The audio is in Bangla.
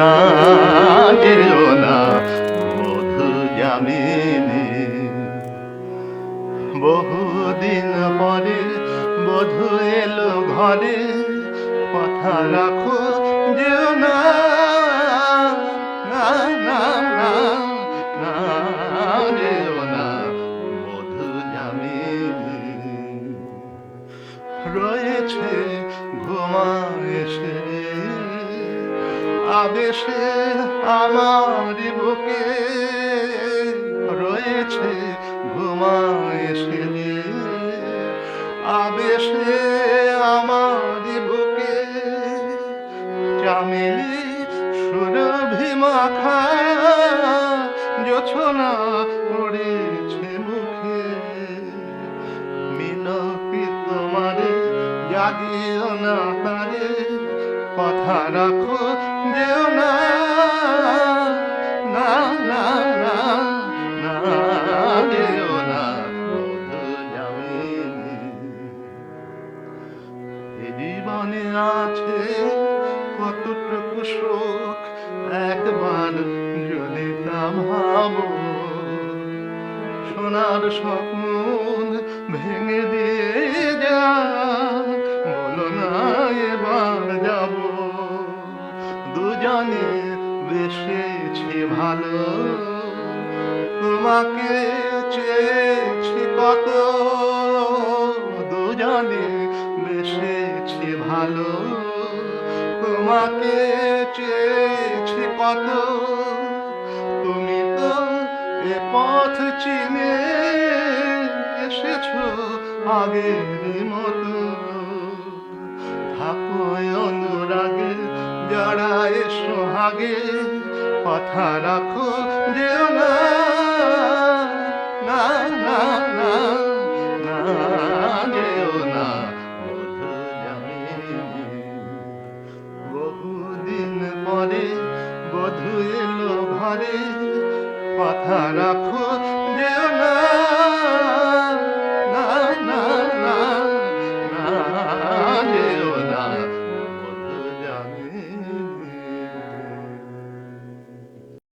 না যেও না, বধু জামিনী বহুদিন পরে বধু এলো ঘরে, কথা রাখো যেও না। না না না আবেশে আমার বুকে রয়েছে ঘুমায়েছে আবেশে আমার বুকে চামেলি সুরভি মাখা জোছনা পড়েছে মুখে। মিনতি তোমারে জাগিও না তারে। কথা রাখো যেও না। না না না জীবনে আছে কতটুকু সুখ, একবার যদি তা ভাবো। সোনার স্বপ্ন ভেঙে দিয়ে দুজনে বেসেছি ভালো। তোমাকে চেয়েছি কত, দুজনে বেসেছি ভালো। তোমাকে চেয়েছি কত, তুমি তো এ পথ চিনে এসেছ আগের মতো। থাকো অনুরাগে জড়ায় সোহাগে কথা রাখো যেও না। না না না না না। বহুদিন পরে এলো ঘরে কথা রাখো